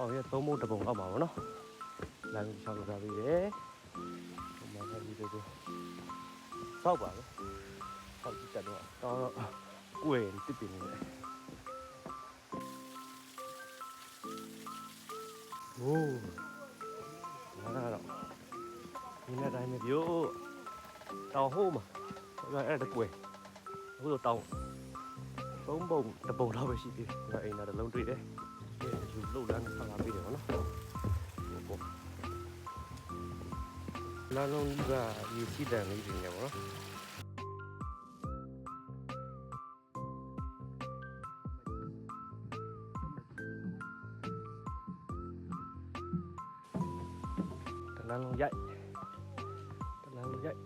ကောင်းရဲ့သုံးဖို့တစ်ပုံလောက်ပါဗောနော်လမ်းကြီးချောင်းလုပ်ထားပြီးတယ်ဟိုမှာကဒီလိုလိုစောက်ပါလေစောက်ကြည့်တတ်တော့တော့ကိုယ်တစ်ပင်နေတယ်โอ้လာတော့ဒီနေ့တိုင်းမပြောတောင်ဟိုးမှာအဲ့ဒါကွယ်အခုတော့တောင်သုံးပုံတစ်ပုံတော့ပဲရှိသေးတယ်ဒီအိမ်သားတစ်လုံးတွေ့တယ် ဒီလူလှုပ်လန်းဆောင်လာပြီးတယ်ဗောနော်ဟုတ်လာလုံးကြီးကဒီစီတန်လေးတွေနေဗောနော်တလန်းလုံးရိုက်တလန်းလုံးရိုက်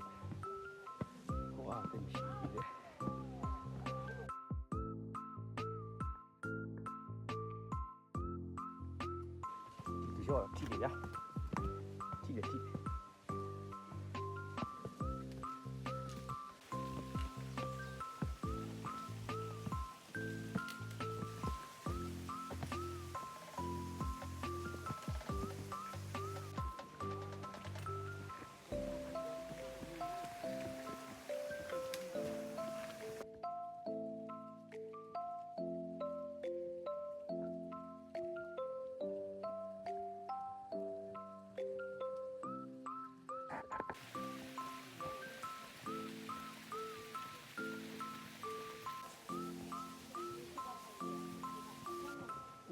ဒီရောထိတယ်ဗျာထိ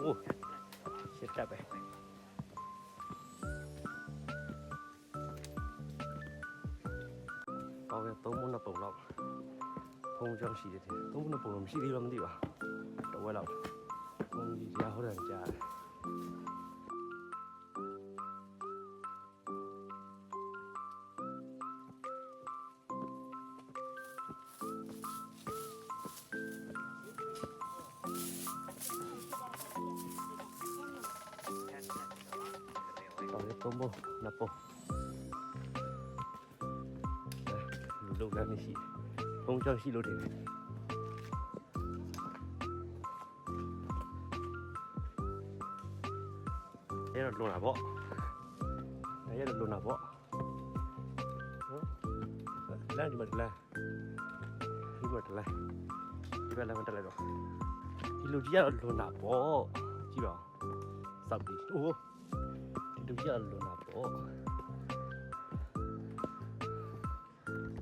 အိုးရှစ်တက်ပဲပေါင်ရသုံးမနှစ်ပုံလောက်ဖုံးကြောင်ရှိတယ်သုံးမနှစ်ပုံမရှိသေးတော့မသိပါတော့ဝဲလောက် ကောင်းရသုံးပုံနှစ်ပုံလူလုံးလည်းမရှိဖုံးကြောင်းရှိလို့တယ်အဲ့တော့လွန်တာပေါ့အဲ့တော့လွန်တာပေါ့နော်လမ်းဒီမှာလမ်းဒီမှာလမ်းဒီဘက်လမ်းမှာတက်လိုက်တော့ဒီလူကြီးကတော့လွန်တာပေါ့ကြည့်ပါစောက်ပြီးအိုး ဒီလူကြီးကတော့လွန်တာပေါ့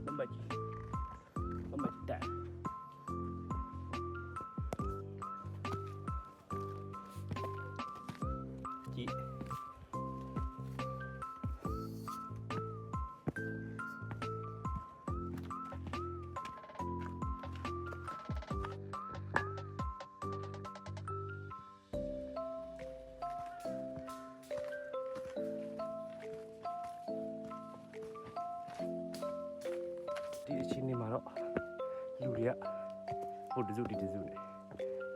မမကြီးမမကြီးတက် ဒီအချင်းနေမှာတော့လူတွေကဟိုတစုဒီတစုနေ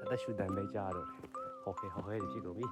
အသက်ရှူတန်ပဲကြားတော့ဟော်ခဲဟော်ခဲတွေဖြစ်ကုန်ပြီ